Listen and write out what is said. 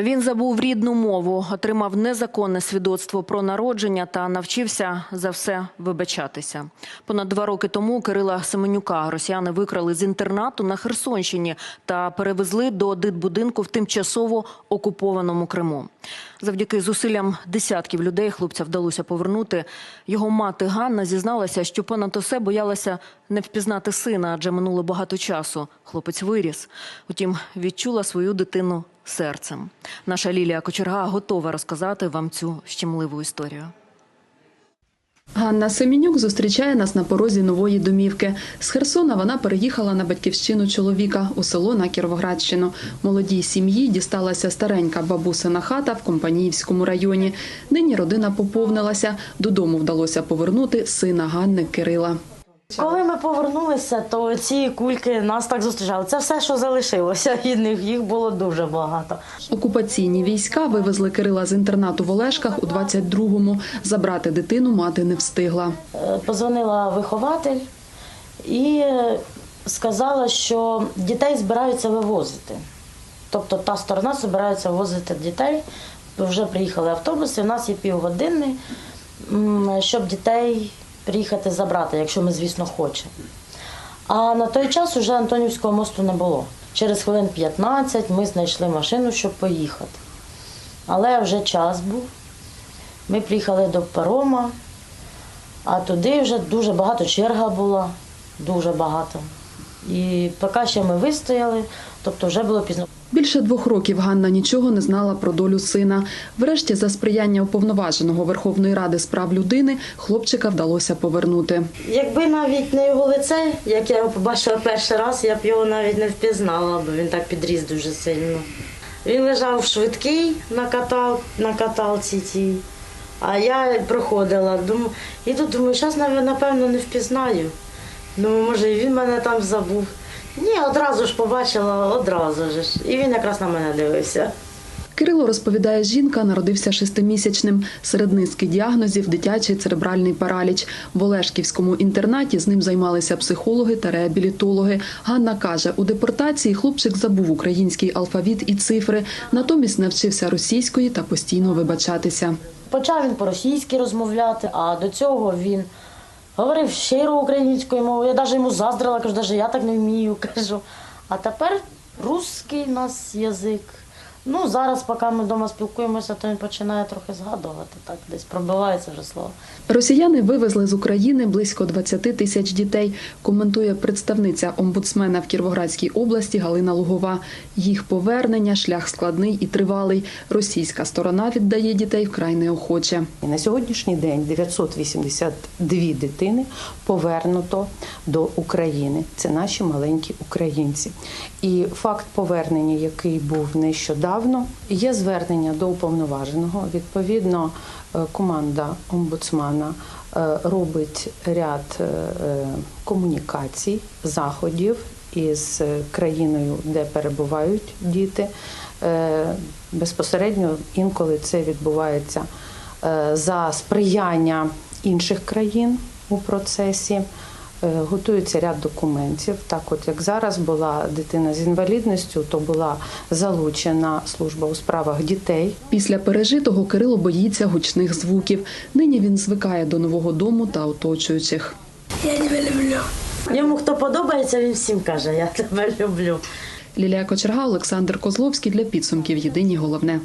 Він забув рідну мову, отримав незаконне свідоцтво про народження та навчився за все вибачатися. Понад два роки тому Кирила Семенюка росіяни викрали з інтернату на Херсонщині та перевезли до дитбудинку в тимчасово окупованому Криму. Завдяки зусиллям десятків людей хлопця вдалося повернути. Його мати Ганна зізналася, що понад усе боялася не впізнати сина, адже минуло багато часу. Хлопець виріс. Утім, відчула свою дитину серцем. Наша Лілія Кочерга готова розказати вам цю щемливу історію. Ганна Семенюк зустрічає нас на порозі нової домівки. З Херсона вона переїхала на батьківщину чоловіка у село на Кіровоградщину. Молодій сім'ї дісталася старенька бабусина хата в Компаніївському районі. Нині родина поповнилася. Додому вдалося повернути сина Ганни Кирила. Коли ми повернулися, то ці кульки нас так зустрічали. Це все, що залишилося від них. Їх було дуже багато. Окупаційні війська вивезли Кирила з інтернату в Олешках у 22-му. Забрати дитину мати не встигла. Е, Позвонила вихователь і е, сказала, що дітей збираються вивозити. Тобто та сторона збирається вивозити дітей. Вже приїхали автобуси, у нас є півгодини, щоб дітей приїхати забрати, якщо ми, звісно, хочемо. А на той час вже Антонівського мосту не було. Через хвилин 15 ми знайшли машину, щоб поїхати. Але вже час був. Ми приїхали до парома, а туди вже дуже багато черга була, дуже багато. І поки ще ми вистояли, тобто вже було пізно. Більше двох років Ганна нічого не знала про долю сина. Врешті, за сприяння уповноваженого Верховної Ради з прав людини, хлопчика вдалося повернути. Якби навіть не його лице, як я його побачила перший раз, я б його навіть не впізнала, бо він так підріс дуже сильно. Він лежав швидкий на, катал, на каталці цій, а я проходила. Думаю, і тут думаю, зараз напевно не впізнаю. Думаю, може, і він мене там забув. Ні, одразу ж побачила, одразу ж. І він якраз на мене дивився. Кирило розповідає, жінка народився шестимісячним. Серед низки діагнозів дитячий церебральний параліч. В Олешківському інтернаті з ним займалися психологи та реабілітологи. Ганна каже, у депортації хлопчик забув український алфавіт і цифри, натомість навчився російської та постійно вибачатися. Почав він по-російськи розмовляти, а до цього він говорив щиро українською мовою. Я навіть йому заздрила, кажу, навіть я так не вмію. кажу. А тепер русський у нас язик. Ну, зараз, поки ми вдома спілкуємося, то він починає трохи згадувати, так, десь пробивається вже слово. Росіяни вивезли з України близько 20 тисяч дітей, коментує представниця омбудсмена в Кіровоградській області Галина Лугова. Їх повернення шлях складний і тривалий. Російська сторона віддає дітей вкрай неохоче. І На сьогоднішній день 982 дитини повернуто до України. Це наші маленькі українці. І факт повернення, який був нещодавно, є звернення до уповноваженого. Відповідно, е, команда омбудсмана е, робить ряд е, комунікацій, заходів із країною, де перебувають діти. Безпосередньо інколи це відбувається за сприяння інших країн у процесі. Е, Готується ряд документів. Так, от як зараз була дитина з інвалідністю, то була залучена служба у справах дітей. Після пережитого Кирило боїться гучних звуків. Нині він звикає до нового дому та оточуючих. Я тебе люблю. Йому хто подобається, він всім каже, я тебе люблю. Лілія Кочерга, Олександр Козловський для підсумків. Єдині головне.